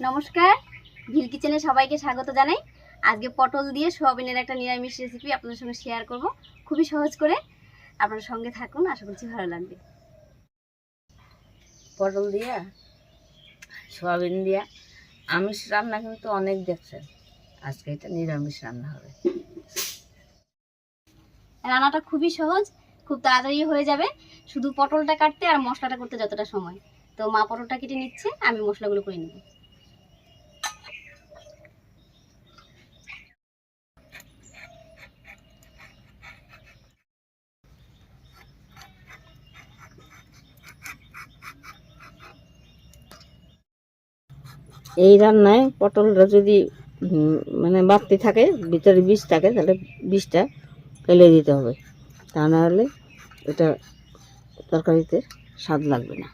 নমস্কার। ভিল কিচেনে সবাইকে স্বাগত জানাই। আজকে পটল দিয়ে সোয়াবিনের একটা নিরামিষ রেসিপি আপনাদের সঙ্গে শেয়ার করব। খুবই সহজ করে। আপনার সঙ্গে থাকুন আশা করছি ভালো লাগবে। পটল দিয়া সোয়াবিন দিয়া আমিষ রান্না কিন্তু অনেক দেখছেন। আজকে এটা নিরামিষ রান্না হবে। রান্নাটা খুবই সহজ খুব তাড়াতাড়ি হয়ে যাবে। শুধু পটলটা কাটতে আর মশলাটা করতে যতটা সময়। তো মা পটলটা কেটে নিচ্ছে আমি মশলাগুলো করে নেব। এই রান্নায় পটলটা যদি মানে বাড়তি থাকে, ভিতরে বিষ থাকে, তাহলে বিষটা ফেলে দিতে হবে। তা না হলে এটা তরকারিতে স্বাদ লাগবে না।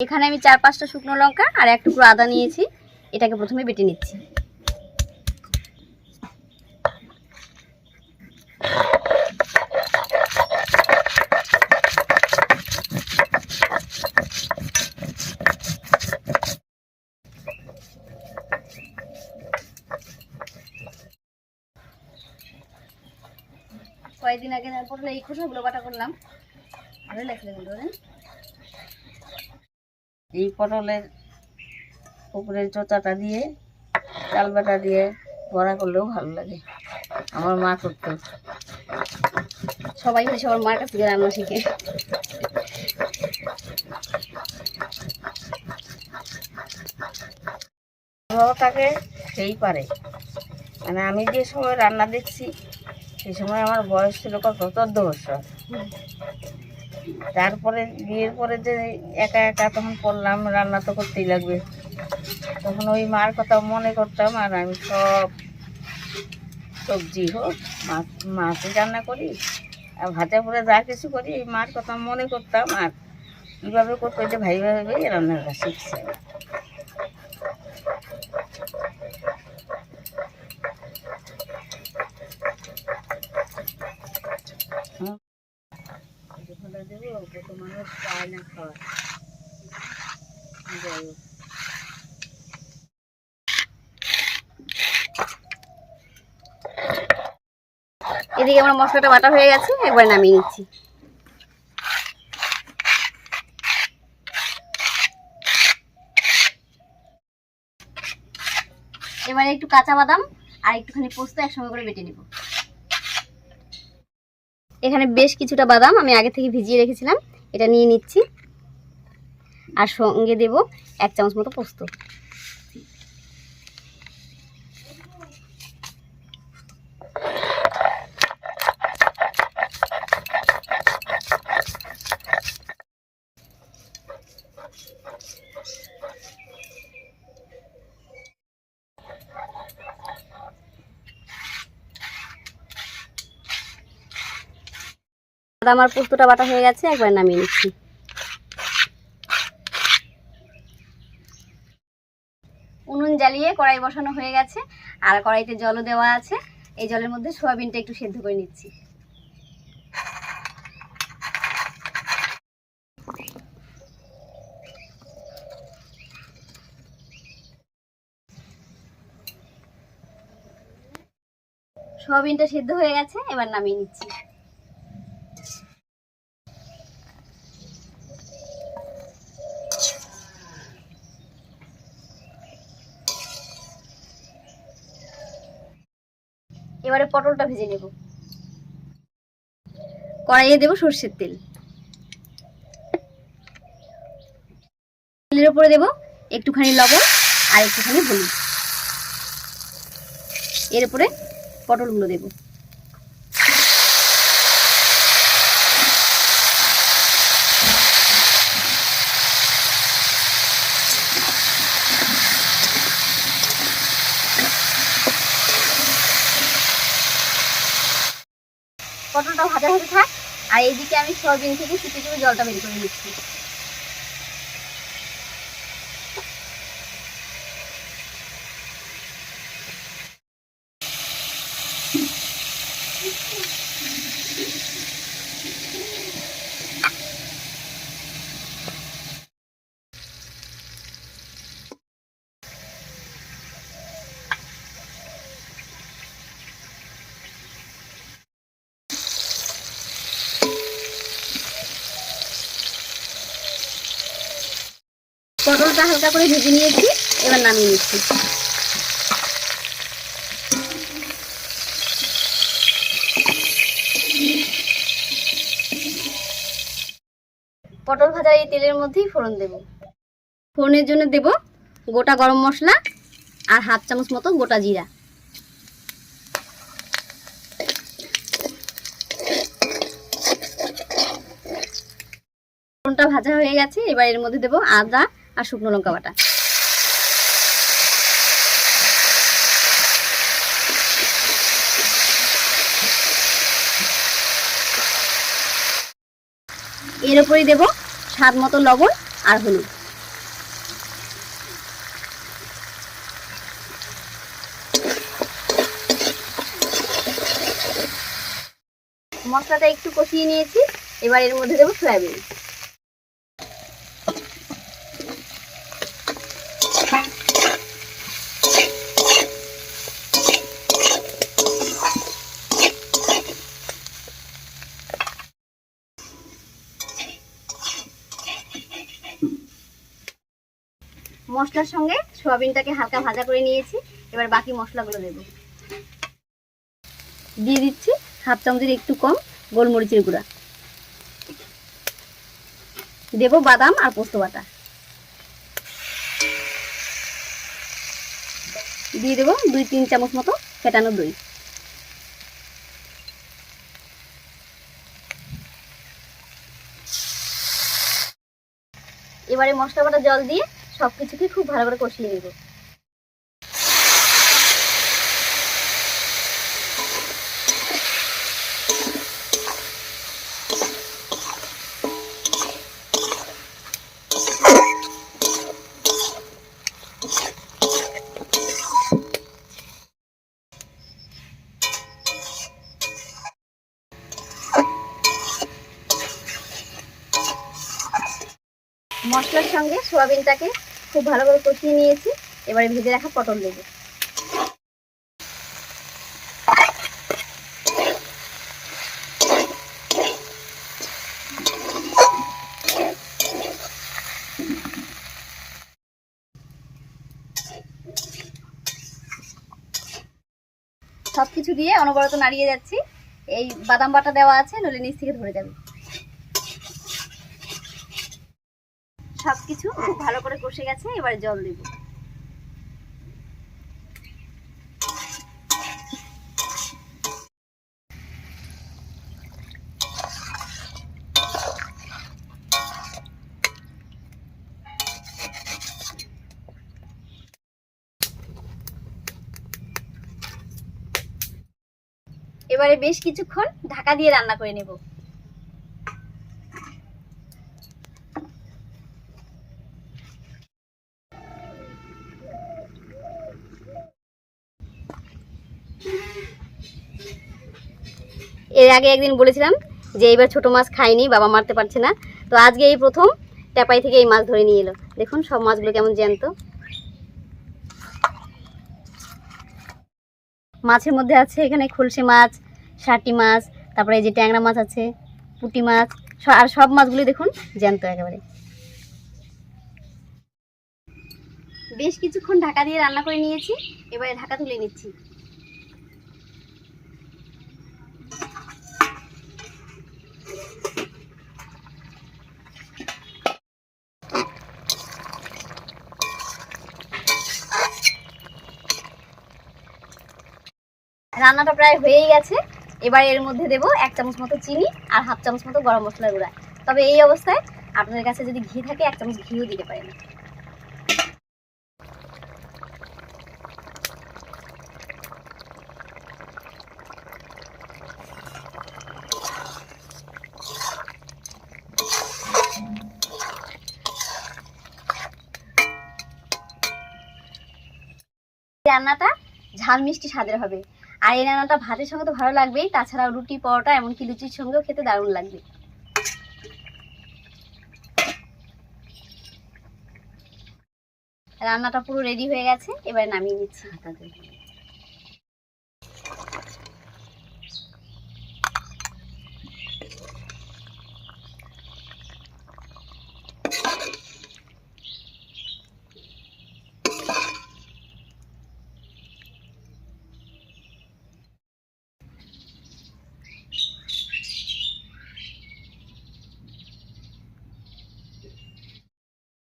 এখানে আমি চার পাঁচটা শুকনো লঙ্কা আর এক টুকরো আদা নিয়েছি। এটাকে প্রথমে বেটে নিচ্ছি। কয়েকদিন আগে তারপর এই খোসাগুলো বাটা করলাম। ভালো লাগছে কিন্তু বলেন এই পটলের উপরের চোচাটা দিয়ে চাল বাটা দিয়ে বড়া করলেও ভালো লাগে। আমার মা করতো। সবাই মিলে সবার মার কাছ থেকে রান্না শিখে। থাকে সেই পারে। মানে আমি যে সময় রান্না দেখছি সেই সময় আমার বয়স ছিল কত? চোদ্দ বছর। তারপরে বিয়ের পরে যে একা একা তখন পড়লাম রান্না তো করতেই লাগবে। তখন ওই মার কথা মনে করতাম আর আমি সব সবজি হোক, মাছ মাছ রান্না করি, আর ভাজা পোড়া যা কিছু করি, এই মার কথা মনে করতাম আর কীভাবে করতে এটা ভাই ভাবে রান্নাটা শিখছে ফেলে দেবো কত মানুষ পায় না খাওয়ার যাই হোক এদিকে আমার মশলাটা বাটা হয়ে গেছে একবার নামিয়ে নিচ্ছি। এবারে একটু কাঁচা বাদাম আর একটুখানি পোস্ত একসঙ্গে করে বেটে নেব। এখানে বেশ কিছুটা বাদাম আমি আগে থেকে ভিজিয়ে রেখেছিলাম, এটা নিয়ে নিচ্ছি। আর সঙ্গে দেব এক চামচ মতো পোস্ত। আর পোস্তটা বাটা হয়ে গেছে, একবার নামিয়ে নিচ্ছি। উনুন জ্বালিয়ে কড়াই বসানো হয়ে গেছে, আর কড়াইতে জলও দেওয়া আছে। এই জলের মধ্যে সোয়াবিনটা একটু সেদ্ধ করে নিচ্ছি। সোয়াবিনটা সেদ্ধ হয়ে গেছে, এবার নামিয়ে নিচ্ছি। এবারে পটলটা ভেজে নেব। কড়াইয়ে দেব সর্ষের তেল। তেলের উপরে দেব একটুখানি লবণ আর একটুখানি হলুদ। এর উপরে পটলগুলো দেব। পটলটা ভাজা হতে থাক। আর এইদিকে আমি সয়াবিন থেকে শুকিয়ে জলটা বের করে নিচ্ছি। পটলটা হালকা করে ভেজে নিয়েছি, এবার নামিয়ে নিচ্ছি। পটল ভাজার এই তেলের মধ্যেই ফোড়ন দেব। ফোড়নের জন্য দেব গোটা গরম মশলা আর হাফ চামচ মতো গোটা জিরা। ফোড়নটা ভাজা হয়ে গেছে, এবার এর মধ্যে দেব আদা আর শুকনো লঙ্কা বাটা। এর উপরেই দেব স্বাদ মতো লবণ আর হলুদ। মশলাটা একটু কষিয়ে নিয়েছি, এবার এর মধ্যে দেবো সয়াবিন। মশলার সঙ্গে সোয়াবিনটাকে হালকা ভাজা করে নিয়েছি। এবার বাকি মশলাগুলো দেব। দিয়ে দিচ্ছি হাফ চামচের একটু কম গোলমরিচের গুঁড়া। দেব বাদাম আর পোস্ত বাটা। দিয়ে দেবো দুই তিন চামচ মতো ফেটানো দই। এবারে মশলা বাটা জল দিয়ে সব কিছুকে খুব ভালো করে কষিয়ে নেব। মশলার সঙ্গে সোয়াবিনটাকে খুব ভালো করে কষিয়ে নিয়েছি। এবারে ভেজে রাখা পটল দেবো সব কিছু দিয়ে অনবরত নাড়িয়ে যাচ্ছি। এই বাদাম বাটা দেওয়া আছে, নইলে নিচ থেকে ধরে যাবে। সব কিছু খুব ভালো করে কষে গেছে, এবারে জল দেব। এবারে বেশ কিছুক্ষণ ঢাকা দিয়ে রান্না করে নেব। এর আগে একদিন বলেছিলাম যে এইবার ছোট মাছ খাইনি, বাবা মারতে পারছে না। তো আজকে এই প্রথম ট্যাপাই থেকে এই মাছ ধরে নিয়ে এলো। দেখুন সব মাছগুলো কেমন জ্যান্ত। মাছের মধ্যে আছে এখানে খুলসে মাছ শাটি মাছ, তারপরে এই যে ট্যাংরা মাছ আছে, পুঁটি মাছ আর সব মাছগুলি দেখুন জ্যান্ত একেবারে। বেশ কিছুক্ষণ ঢাকা দিয়ে রান্না করে নিয়েছি, এবারে ঢাকা তুলে নিচ্ছি। রান্নাটা প্রায় হয়েই গেছে। এবার এর মধ্যে দেব এক চামচ মতো চিনি আর হাফ চামচ মতো গরম মশলার গুঁড়া। তবে এই অবস্থায় আপনাদের কাছে যদি ঘি থাকে, এক চামচ ঘিও দিতে পারেন। রান্নাটা ঝাল মিষ্টি স্বাদের হবে। আর এই রান্নাটা ভাতের সঙ্গে তো ভালো লাগবেই, তাছাড়াও রুটি, পরোটা, এমনকি লুচির সঙ্গেও খেতে দারুণ লাগবে। রান্নাটা পুরো রেডি হয়ে গেছে, এবার নামিয়ে নিচ্ছি।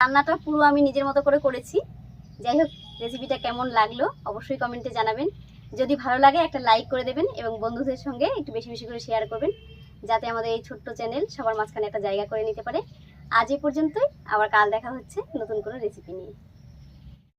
রান্নাটা পুরো আমি নিজের মতো করে করেছি। যাই হোক রেসিপিটা কেমন লাগল অবশ্যই কমেন্টে জানাবেন। যদি ভালো লাগে, একটা লাইক করে দেবেন এবং বন্ধুদের সঙ্গে একটু বেশি বেশি করে শেয়ার করবেন, যাতে আমাদের এই ছোট্ট চ্যানেল সবার মাঝখানে একটা জায়গা করে নিতে পারে। আজ এ পর্যন্তই, আবার কাল দেখা হচ্ছে নতুন কোনো রেসিপি নিয়ে।